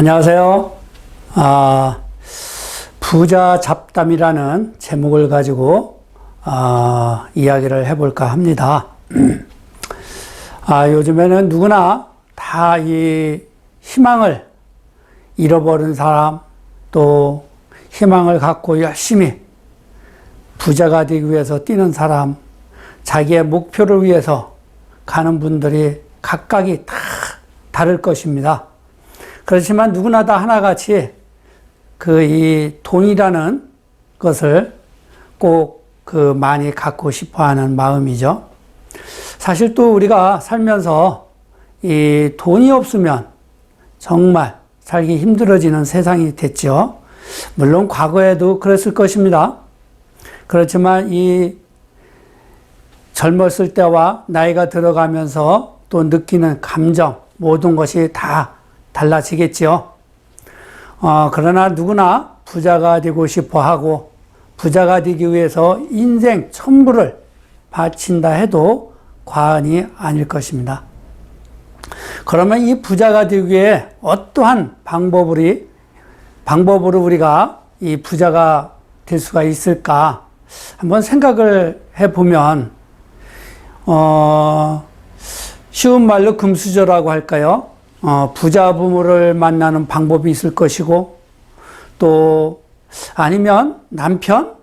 안녕하세요. 아, 부자 잡담이라는 제목을 가지고 아, 이야기를 해볼까 합니다. 아, 요즘에는 누구나 다 이 희망을 잃어버린 사람 또 희망을 갖고 열심히 부자가 되기 위해서 뛰는 사람, 자기의 목표를 위해서 가는 분들이 각각이 다 다를 것입니다. 그렇지만 누구나 다 하나같이 그 이 돈이라는 것을 꼭 그 많이 갖고 싶어 하는 마음이죠. 사실 또 우리가 살면서 이 돈이 없으면 정말 살기 힘들어지는 세상이 됐죠. 물론 과거에도 그랬을 것입니다. 그렇지만 이 젊었을 때와 나이가 들어가면서 또 느끼는 감정, 모든 것이 다 달라지겠지요. 어, 그러나 누구나 부자가 되고 싶어 하고 부자가 되기 위해서 인생 전부를 바친다 해도 과언이 아닐 것입니다. 그러면 이 부자가 되기 위해 어떠한 방법으로, 방법으로 우리가 이 부자가 될 수가 있을까? 한번 생각을 해보면, 어, 쉬운 말로 금수저라고 할까요? 어, 부자 부모를 만나는 방법이 있을 것이고, 또, 아니면 남편,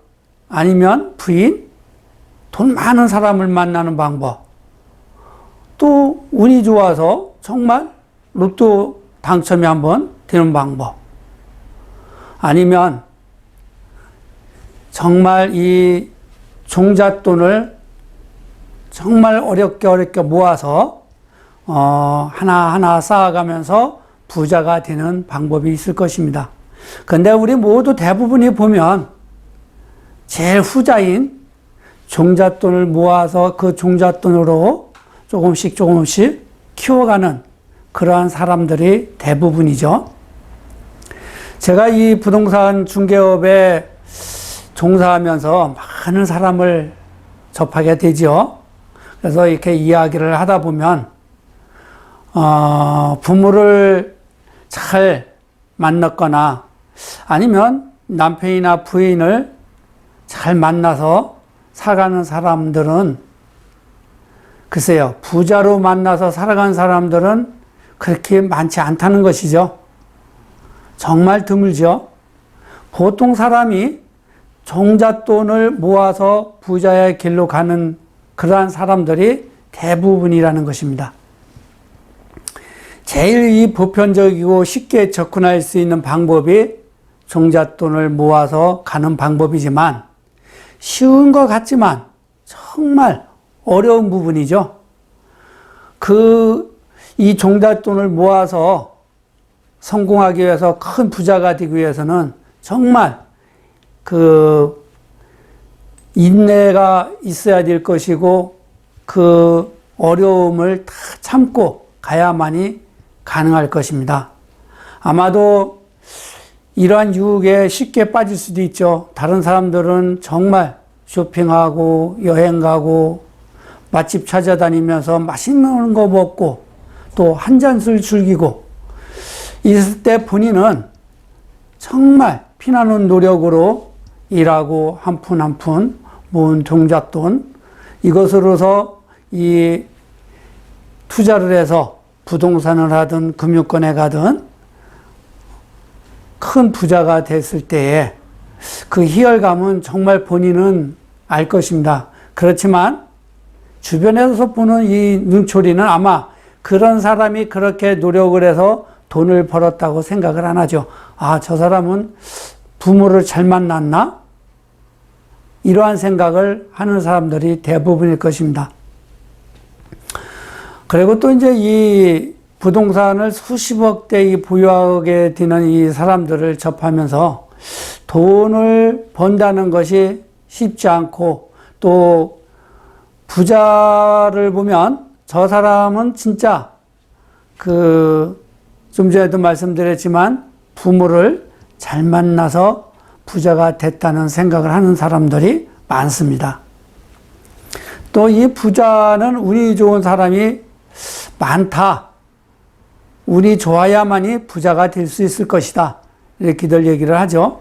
아니면 부인, 돈 많은 사람을 만나는 방법, 또, 운이 좋아서 정말 로또 당첨이 한번 되는 방법, 아니면 정말 이 종잣돈을 정말 어렵게 어렵게 모아서 어, 하나하나 쌓아가면서 부자가 되는 방법이 있을 것입니다. 근데 우리 모두 대부분이 보면 제일 후자인 종잣돈을 모아서 그 종잣돈으로 조금씩 조금씩 키워가는 그러한 사람들이 대부분이죠. 제가 이 부동산 중개업에 종사하면서 많은 사람을 접하게 되죠. 그래서 이렇게 이야기를 하다 보면, 어, 부모를 잘 만났거나 아니면 남편이나 부인을 잘 만나서 살아가는 사람들은 글쎄요, 부자로 만나서 살아간 사람들은 그렇게 많지 않다는 것이죠. 정말 드물죠. 보통 사람이 종잣돈을 모아서 부자의 길로 가는 그러한 사람들이 대부분이라는 것입니다. 제일 이 보편적이고 쉽게 접근할 수 있는 방법이 종잣돈을 모아서 가는 방법이지만 쉬운 것 같지만 정말 어려운 부분이죠. 그, 이 종잣돈을 모아서 성공하기 위해서 큰 부자가 되기 위해서는 정말 그 인내가 있어야 될 것이고 그 어려움을 다 참고 가야만이 가능할 것입니다. 아마도 이러한 유혹에 쉽게 빠질 수도 있죠. 다른 사람들은 정말 쇼핑하고 여행 가고 맛집 찾아다니면서 맛있는 거 먹고 또 한 잔술 즐기고 있을 때 본인은 정말 피나는 노력으로 일하고 한 푼 한 푼 모은 종잣돈 이것으로서 이 투자를 해서 부동산을 하든 금융권에 가든 큰 부자가 됐을 때에 그 희열감은 정말 본인은 알 것입니다. 그렇지만 주변에서 보는 이 눈초리는 아마 그런 사람이 그렇게 노력을 해서 돈을 벌었다고 생각을 안 하죠. 아, 저 사람은 부모를 잘 만났나? 이러한 생각을 하는 사람들이 대부분일 것입니다. 그리고 또 이제 이 부동산을 수십억 대 보유하게 되는 이 사람들을 접하면서 돈을 번다는 것이 쉽지 않고 또 부자를 보면 저 사람은 진짜 그 좀 전에도 말씀드렸지만 부모를 잘 만나서 부자가 됐다는 생각을 하는 사람들이 많습니다. 또 이 부자는 운이 좋은 사람이 많다. 운이 좋아야만이 부자가 될 수 있을 것이다. 이렇게들 얘기를 하죠.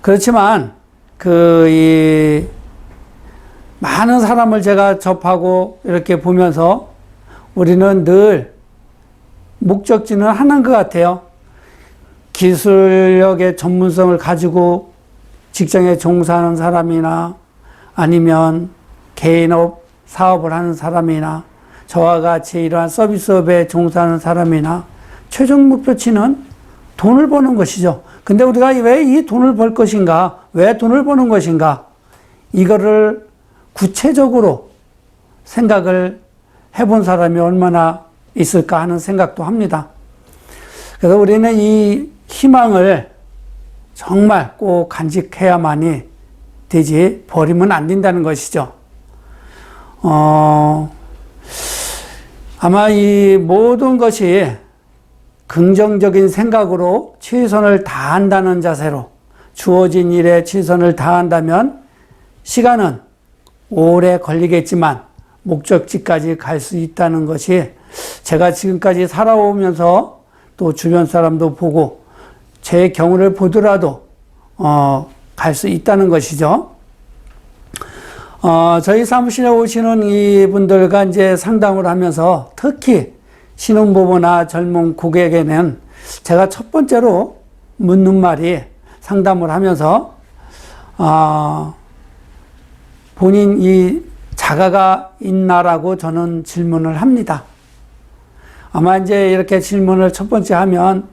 그렇지만 그 이 많은 사람을 제가 접하고 이렇게 보면서 우리는 늘 목적지는 하나인 것 같아요. 기술력의 전문성을 가지고 직장에 종사하는 사람이나 아니면 개인업 사업을 하는 사람이나 저와 같이 이러한 서비스업에 종사하는 사람이나 최종 목표치는 돈을 버는 것이죠. 근데 우리가 왜 이 돈을 벌 것인가? 왜 돈을 버는 것인가? 이거를 구체적으로 생각을 해본 사람이 얼마나 있을까 하는 생각도 합니다. 그래서 우리는 이 희망을 정말 꼭 간직해야만이 되지 버리면 안 된다는 것이죠. 어, 아마 이 모든 것이 긍정적인 생각으로 최선을 다한다는 자세로 주어진 일에 최선을 다한다면 시간은 오래 걸리겠지만 목적지까지 갈 수 있다는 것이 제가 지금까지 살아오면서 또 주변 사람도 보고 제 경우를 보더라도 어, 갈 수 있다는 것이죠. 어, 저희 사무실에 오시는 이분들과 이제 상담을 하면서 특히 신혼부부나 젊은 고객에게는 제가 첫 번째로 묻는 말이 상담을 하면서 어, 본인 이 자가가 있나라고 저는 질문을 합니다. 아마 이제 이렇게 질문을 첫 번째 하면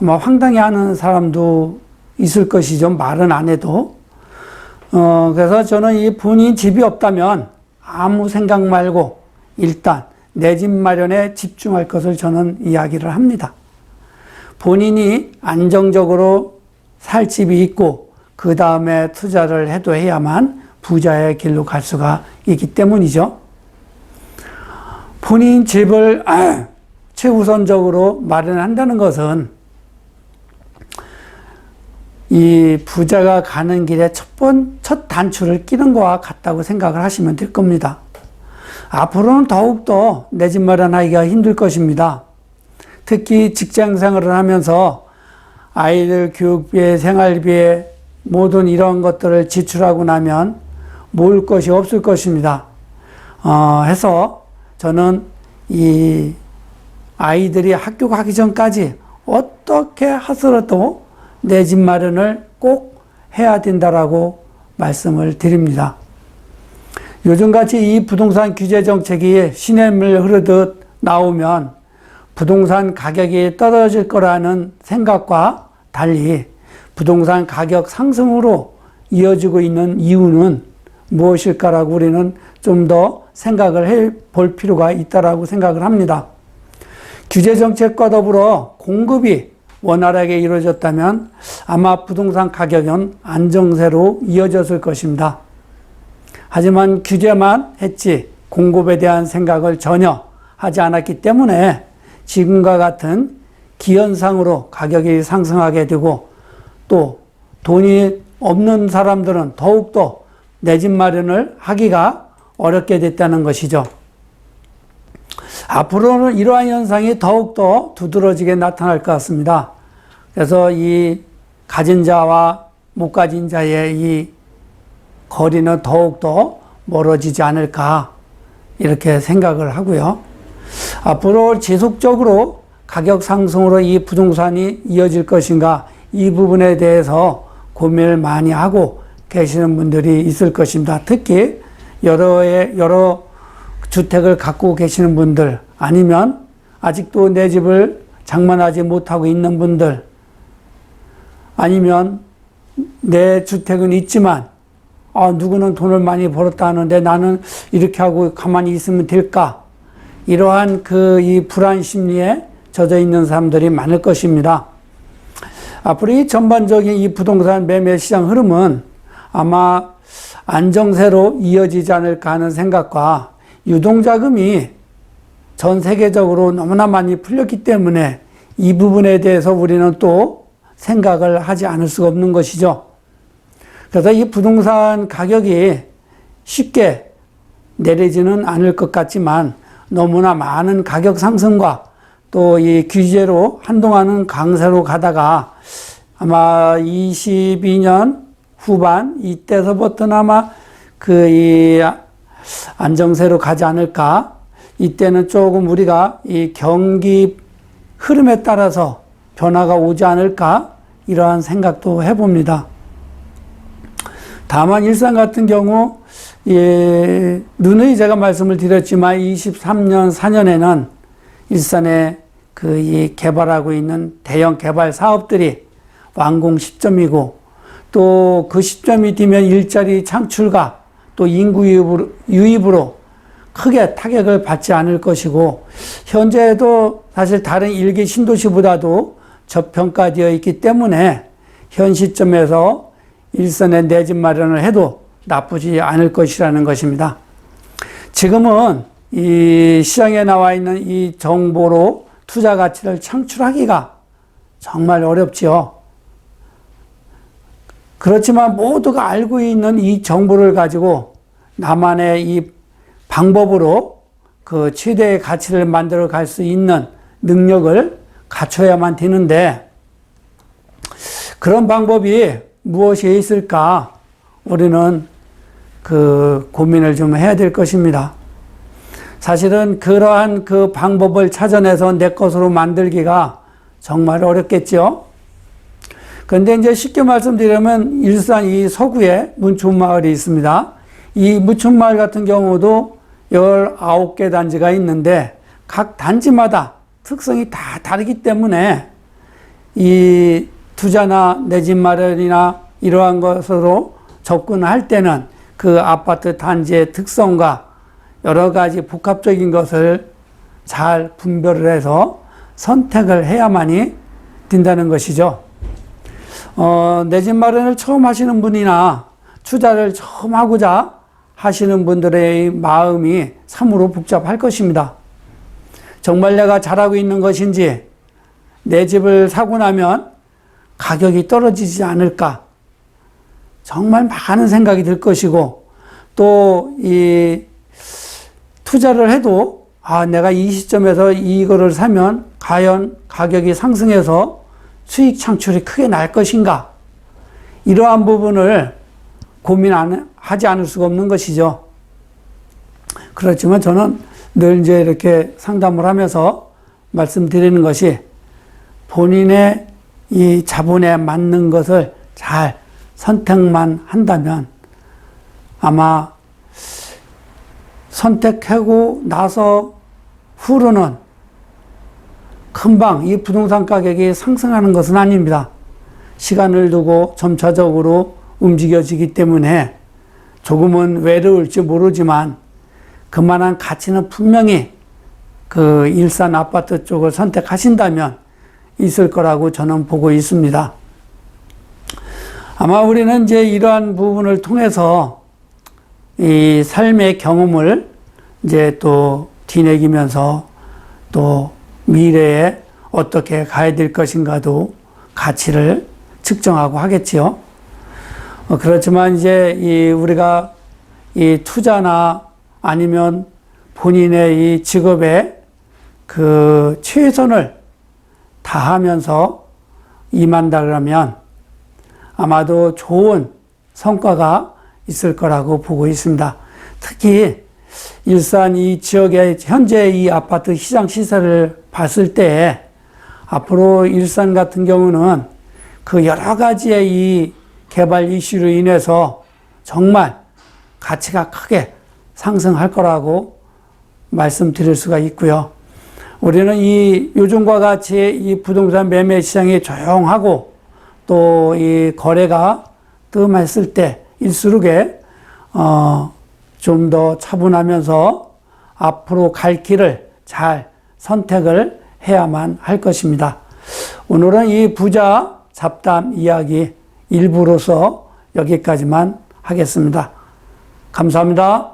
아마 황당해 하는 사람도 있을 것이죠. 말은 안 해도. 어, 그래서 저는 이 본인 집이 없다면 아무 생각 말고 일단 내 집 마련에 집중할 것을 저는 이야기를 합니다. 본인이 안정적으로 살 집이 있고 그 다음에 투자를 해도 해야만 부자의 길로 갈 수가 있기 때문이죠. 본인 집을 최우선적으로 마련한다는 것은 이 부자가 가는 길에 첫 번, 첫 단추를 끼는 것과 같다고 생각을 하시면 될 겁니다. 앞으로는 더욱더 내 집 마련하기가 힘들 것입니다. 특히 직장 생활을 하면서 아이들 교육비에 생활비에 모든 이런 것들을 지출하고 나면 모을 것이 없을 것입니다. 어, 해서 저는 이 아이들이 학교 가기 전까지 어떻게 하더라도 내 집 마련을 꼭 해야 된다라고 말씀을 드립니다. 요즘같이 이 부동산 규제 정책이 시냇물 흐르듯 나오면 부동산 가격이 떨어질 거라는 생각과 달리 부동산 가격 상승으로 이어지고 있는 이유는 무엇일까라고 우리는 좀 더 생각을 해 볼 필요가 있다라고 생각을 합니다. 규제 정책과 더불어 공급이 원활하게 이루어졌다면 아마 부동산 가격은 안정세로 이어졌을 것입니다. 하지만 규제만 했지 공급에 대한 생각을 전혀 하지 않았기 때문에 지금과 같은 기현상으로 가격이 상승하게 되고 또 돈이 없는 사람들은 더욱더 내 집 마련을 하기가 어렵게 됐다는 것이죠. 앞으로는 이러한 현상이 더욱더 두드러지게 나타날 것 같습니다. 그래서 이 가진 자와 못 가진 자의 이 거리는 더욱더 멀어지지 않을까 이렇게 생각을 하고요. 앞으로 지속적으로 가격 상승으로 이 부동산이 이어질 것인가 이 부분에 대해서 고민을 많이 하고 계시는 분들이 있을 것입니다. 특히 여러의 여러 주택을 갖고 계시는 분들 아니면 아직도 내 집을 장만하지 못하고 있는 분들 아니면 내 주택은 있지만 아, 누구는 돈을 많이 벌었다 하는데 나는 이렇게 하고 가만히 있으면 될까? 이러한 그 이 불안 심리에 젖어 있는 사람들이 많을 것입니다. 앞으로 이 전반적인 이 부동산 매매 시장 흐름은 아마 안정세로 이어지지 않을까 하는 생각과 유동자금이 전 세계적으로 너무나 많이 풀렸기 때문에 이 부분에 대해서 우리는 또 생각을 하지 않을 수가 없는 것이죠. 그래서 이 부동산 가격이 쉽게 내리지는 않을 것 같지만 너무나 많은 가격 상승과 또 이 규제로 한동안은 강세로 가다가 아마 22년 후반 이때서부터는 아마 그 이 안정세로 가지 않을까. 이때는 조금 우리가 이 경기 흐름에 따라서 변화가 오지 않을까 이러한 생각도 해봅니다. 다만 일산 같은 경우 예, 누누이 제가 말씀을 드렸지만 23년 4년에는 일산에 그 이 개발하고 있는 대형 개발 사업들이 완공 시점이고 또 그 시점이 되면 일자리 창출과 또 인구 유입으로, 유입으로 크게 타격을 받지 않을 것이고 현재도 사실 다른 일개 신도시보다도 저평가되어 있기 때문에 현 시점에서 일선에 내집 마련을 해도 나쁘지 않을 것이라는 것입니다. 지금은 이 시장에 나와 있는 이 정보로 투자 가치를 창출하기가 정말 어렵지요. 그렇지만 모두가 알고 있는 이 정보를 가지고 나만의 이 방법으로 그 최대의 가치를 만들어 갈 수 있는 능력을 갖춰야만 되는데 그런 방법이 무엇이 있을까 우리는 그 고민을 좀 해야 될 것입니다. 사실은 그러한 그 방법을 찾아내서 내 것으로 만들기가 정말 어렵겠죠. 그런데 이제 쉽게 말씀드리면 일산 이 서구에 문춘마을이 있습니다. 이 문춘마을 같은 경우도 19개 단지가 있는데 각 단지마다 특성이 다 다르기 때문에 이 투자나 내 집 마련이나 이러한 것으로 접근할 때는 그 아파트 단지의 특성과 여러 가지 복합적인 것을 잘 분별을 해서 선택을 해야만이 된다는 것이죠. 어, 내 집 마련을 처음 하시는 분이나 투자를 처음 하고자 하시는 분들의 마음이 참으로 복잡할 것입니다. 정말 내가 잘하고 있는 것인지 내 집을 사고 나면 가격이 떨어지지 않을까 정말 많은 생각이 들 것이고 또 이 투자를 해도 아 내가 이 시점에서 이거를 사면 과연 가격이 상승해서 수익 창출이 크게 날 것인가 이러한 부분을 고민하지 않을 수가 없는 것이죠. 그렇지만 저는 늘 이제 이렇게 상담을 하면서 말씀드리는 것이 본인의 이 자본에 맞는 것을 잘 선택만 한다면 아마 선택하고 나서 후로는 금방 이 부동산 가격이 상승하는 것은 아닙니다. 시간을 두고 점차적으로 움직여지기 때문에 조금은 외로울지 모르지만 그만한 가치는 분명히 그 일산 아파트 쪽을 선택하신다면 있을 거라고 저는 보고 있습니다. 아마 우리는 이제 이러한 부분을 통해서 이 삶의 경험을 이제 또 뒤내기면서 또 미래에 어떻게 가야 될 것인가도 가치를 측정하고 하겠지요. 어, 그렇지만 이제 이 우리가 이 투자나 아니면 본인의 이 직업에 그 최선을 다하면서 임한다 그러면 아마도 좋은 성과가 있을 거라고 보고 있습니다. 특히 일산 이 지역의 현재 이 아파트 시장 시세를 봤을 때 앞으로 일산 같은 경우는 그 여러 가지의 이 개발 이슈로 인해서 정말 가치가 크게 상승할 거라고 말씀드릴 수가 있고요. 우리는 이 요즘과 같이 이 부동산 매매 시장이 조용하고 또 이 거래가 뜸했을 때일수록에 어, 좀 더 차분하면서 앞으로 갈 길을 잘 선택을 해야만 할 것입니다. 오늘은 이 부자 잡담 이야기 일부로서 여기까지만 하겠습니다. 감사합니다.